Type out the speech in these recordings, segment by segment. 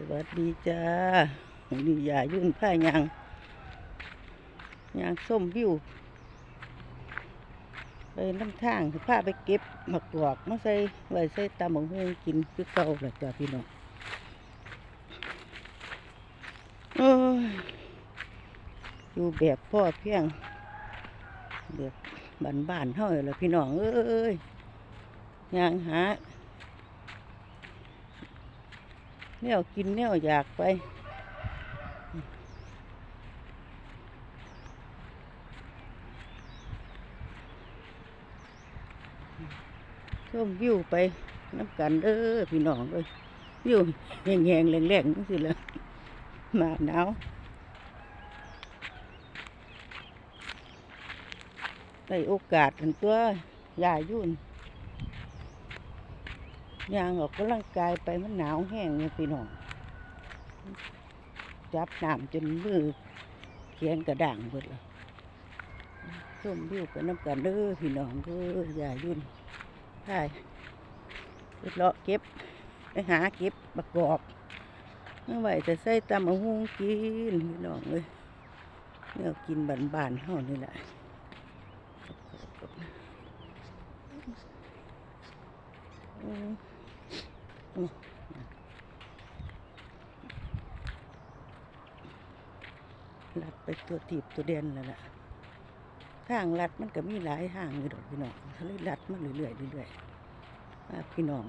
สวัสดีจ้านนี้ยายุ่นผ้ายางยางส้มวิวไปน้ำทางสิพาไปเก็บหมักกวอกมาใส่ไว้ใส่ตำบักหุ่งกินคือเก่าแหละจ้าพี่น้องโอ้ยอยู่แบบพ่อเพียงแบบบ้านๆเท่าไหร่เลยพี่น้องเอ้ยยางหา แนวกินแนวอยากไป ชมวิวไปน้ำกันเด้อพี่น้องเลยวิวแห้งๆแรงๆนั่นสิละมาหนาวได้โอกาสกันตัว ยายุ่น ยางออกกำลังกายไปมันหนาวแห้งเนี่ยพี่น้องจับน้ำจนมือเขียนกระด่างหมดเลยส้มวิวไปน้ำกันเด้อพี่น้องเด้อยายุ่นใช่ไปเลาะเก็บไปหาเก็บประกอบเมื่อไหร่จะใส่ตำมะฮุงกินพี่น้องเลยเนี่ยกินบานๆเท่านี่แหละอืม ลัดไปตัวถีบตัวเด่นแล้วล่ะทางลัดมันก็มีหลายทางอยู่ดอกพี่น้องเขาเลยลัดมาเรื่อยๆเรื่อยๆว่าพี่น้อง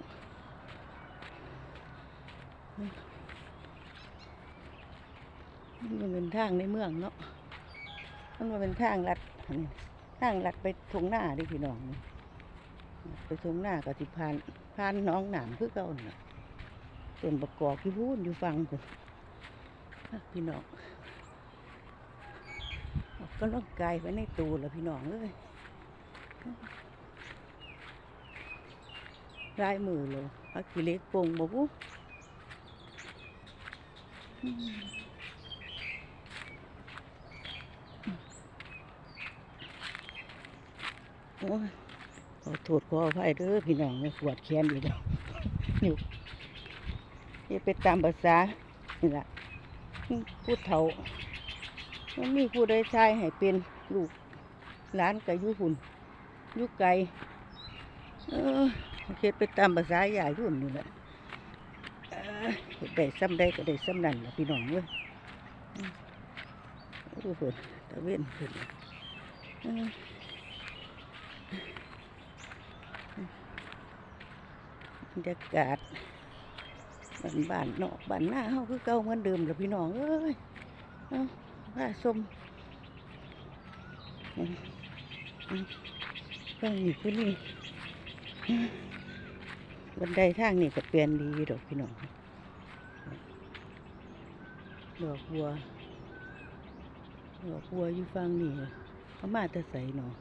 มันเป็นทางในเมืองเนาะมันมาเป็นทางลัดทางลัดไปทงหน้าดิพี่น้องไปทงหน้าก็สิพานพานน้องหนามคือเก่าน่ะต้นประกอบที่พูนอยู่ฟังผมพี่น้อง กก็ล่องกายไปในตูแล้วพี่น้องเอ้ยลายมือเลยเอากิเล็กปงบ่บุอืมโอ้ยขอโทษขออภัยเด้อพี่น้องปวดแขนอยู่แล้วนิ้วอย่าไปตามภาษานี่แหละพูดเฒ่า มันมีผู้ใดชายให้เป็นลูกหลานกับยุหุ่นยุไกลเออเฮ็ดไปตามภาษาใหญ่รุ่นนี่แหละเออเฮ็ดได้ซ้ำได้ก็ได้ซ้ำนั่นล่ะพี่น้องเว้ยอืมโอ้เพิ่นตะเวนเพิ่นเออบรรยากาศบ้านบ้านนอกบ้านหน้าเฮาคือเก่าเหมือนเดิมล่ะพี่น้องเอ้ย เอ้าว่าส้มอืมอืมก็นี่คือนี่บันไดทางนี่ก็เปลี่ยนดีดอกพี่น้องดอกบัวดอกบัวอยู่ฟังนี่เขามาแต่ใส่เนาะ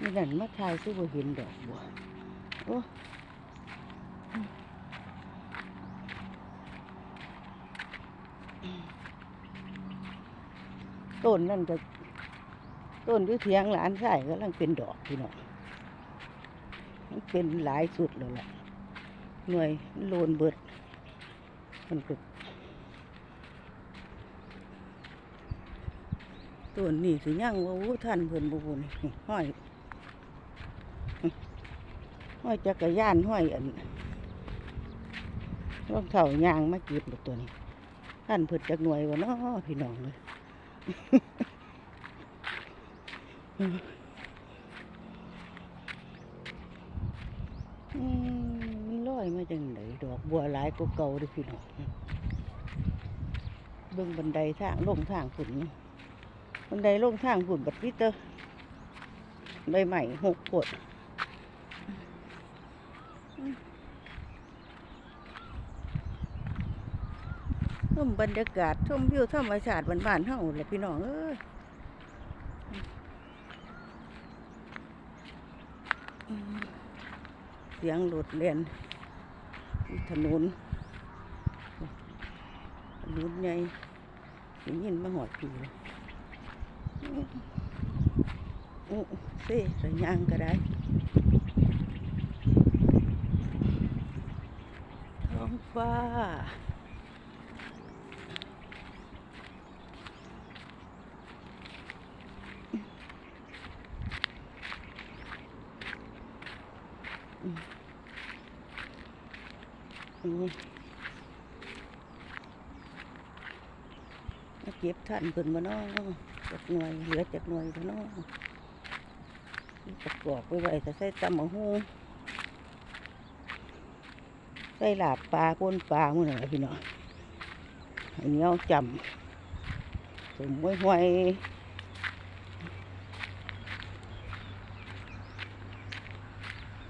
นี่นั่นมาทายซื้อบ่เห็นดอกบัวโอ้ ต้นนั่นก็ต้นอยุเทียงหลานชายกำลังเป็นดอกพี่น้องมันเป็นหลายสุดแล้วล่ะหน่วยโลนเบิด มันก็ต้นนี่สิย่างว่าอู้ท่านเพิ่นบุบุนห้อยห้อยจักรยานห้อยอันรองเท้ายางมาเก็บดอกตัวนี้ท่านเพิ่นจักหน่วยวะเนาะพี่น้องเลย มันลอยมาจังไหนดอกบัวหลายกว่าเก่าด้อพี่น้องเบิ่งบันไดทางลงทางฝุ่นบันไดลงทางฝุ่นบัดวิเตอร์ใบใหม่หกปวด ชมบรรยากาศชมวิวธรรมชาติบ้านๆเฮาแหละพี่น้องเอ้ยอืมเสียงรถเล่นอยู่ถนนถนนใหญ่ได้ยินมาหอดปีเลยโอ้เซ่ระยางก็ได้ท้องฟ้า อืมมาเก็บท่านเพิ่นมาเนาะจักหน่วยเหลือจักหน่วยเพิ่นเนาะประกอบไว้ไว้ถ้าใส่ตำมะฮูใส่ลาบปลาปนปลาหมื้อนั่นล่พี่น้องอันนี้เอาจำสมห้วยห้วย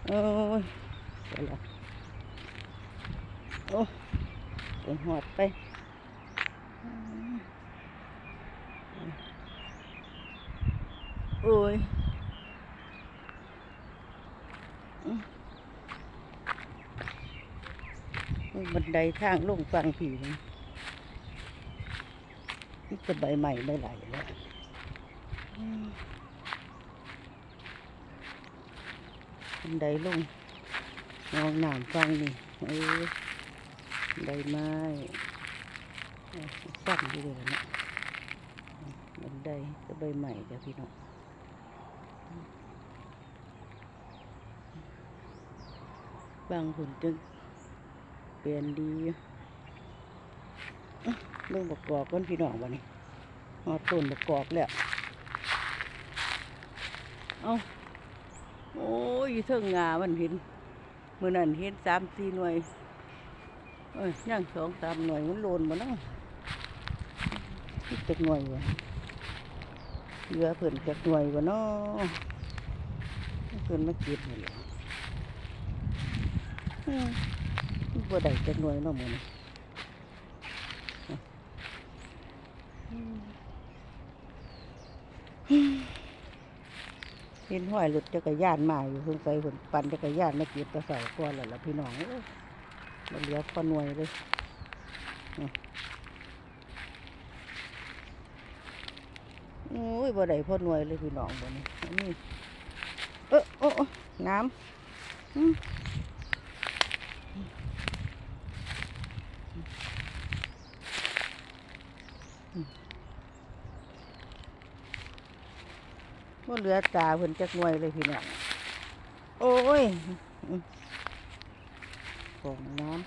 โอ้ยเดี๋ยวละ โอ้ไป หอดไปโอ้ยบันไดทางลงฟังผีนี่นี่จะใบใหม่ไม่ไหลแล้วบันไดลงงองหน้ำฟังนี่เออ ใบไม้สั้นดีเลยนะบันไดก็ใบใหม่จ้ะพี่น้องบางผลจึงเปลี่ยนดีเรื่องประกอบก้นพี่น้องวันนี้หอต้นประกอบแล้วเอาโอ้ยเทิงงามันเห็นมื่อนั้นเห็นสามสี่หน่วย เอ้ยย่างสองสามหน่วยมันโลนมาเนาะจักหน่วยวะเหลือเพิ่นจักหน่วยวะเนาะเพิ่นมาเก็บนี่แหละบ่ได้จักหน่วยเนาะมื้อนี้เห็นห้อยรถจักรยานมาอยู่เพิ่งไปเพิ่นปั่นจักรยานมาเก็บกระเสาก่อนแล้วล่ะพี่น้อง เอ้ยมันเหลือพอหน่วยเลยนี่โอ้ยบ่ได้พอหน่วยเลยพี่น้องบ่นี่อนนี้เออโอ้โอน้ำอืมบ่เหลือตาเพิ่นจักหน่วยเลยพี่น้องโอ้ยอืม ของน้ำ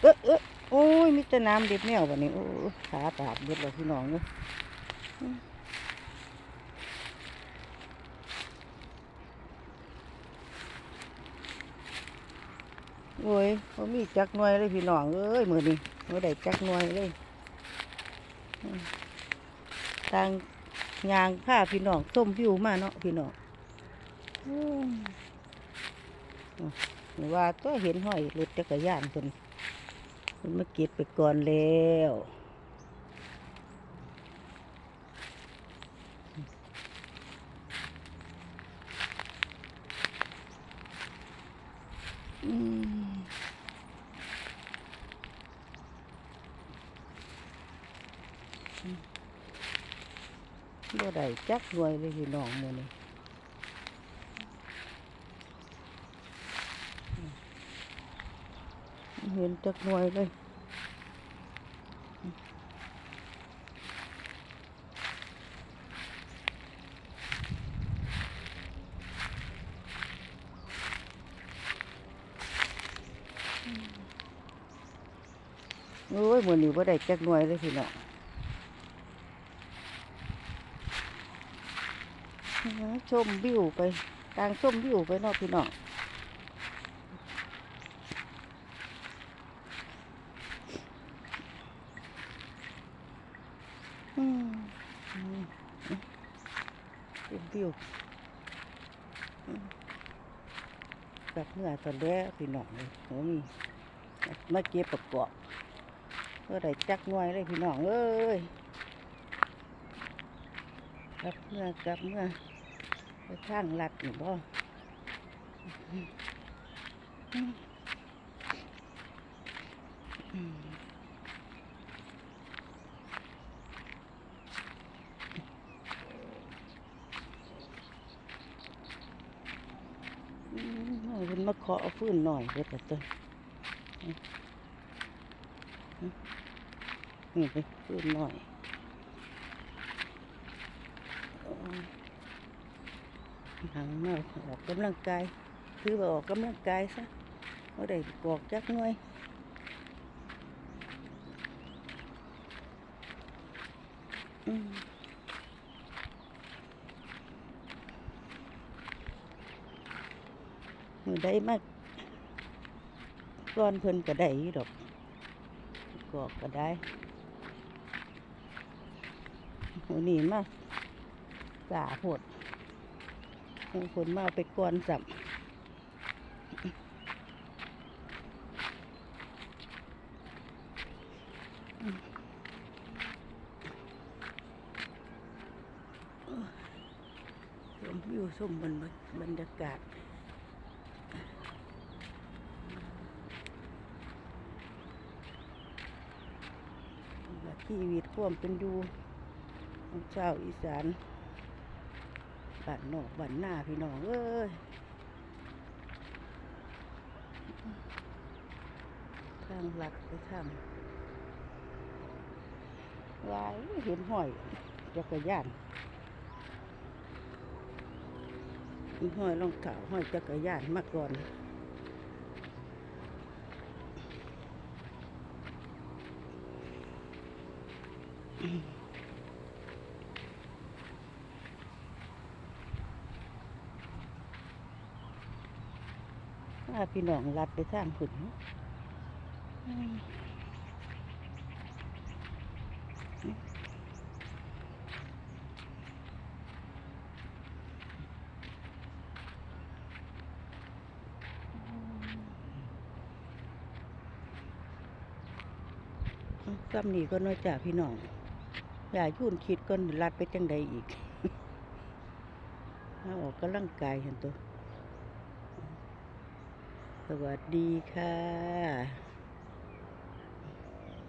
เออเออโอ้ยมีแต่น้ำเด็ดแนววันนี้โอ้ยขาปาดเด็ดเลยพี่น้องเลยอืมโอ้ยเขามีจักหน่วยเลยพี่น้องเอ้ยมือนี้มือได้จักหน่วยเลยอืมทาง ยางผ้าพี่น้องส้มวิวมาเนาะพี่น้องหรือว่าก็เห็นห้อยรถจักรยานคนคนมาเก็บไปก่อนแล้วอืม บ่ได้จักหน่วยเลยพี่น้องมือนี้เห็นจักหน่วยเลยโอ้ยมือนี้ว่าได้จักหน่วยเลยพี่น้อง ชมวิวไปกลางชมวิวไปเนาะพี่น้องอืมอืมอืมเป็นวิวแบบเมื่อตอนแรกพี่น้องเลยโอ้มีมาเก็บประกอบเพื่อได้จักหน่วยเลยพี่น้องเอ้ยกลับเมื่อกลับเมื่อ ไปทางลัดหรือบ่มันมาขอเอาฟื้นหน่อยเด็ดตัวนี่ไปฟื้นหน่อย หนังเมาออกกำลังกายคือว่าออกกำลังกายซะเอาได้กอกจักหน่อยอืมมือได้มากก้อนเพิ่นก็ได้อยู่ดอกกอกก็ได้มือนี้มาสาโหด มือคนมาเอาไปก้อนสับชมวิวชมบนบรรยากาศชีวิตความเป็นอยู่ของชาวอีสาน บ้านนอกบ้านหน้าพี่น้องเอ้ยทางหลักไปทำลายเห็นห้อยจักรยานมีห้อยรองเท้าห้อยจักรยานมาก่อน ถ้าพี่น้องรัดไปทางขุนซ้ำนี่ก็น้อยจาพี่น้อง อย่ายุ่นคิดก่อนรัดไปจังใดอีกมาออกกำลังกายเห็นตัว วัสดีค่ะ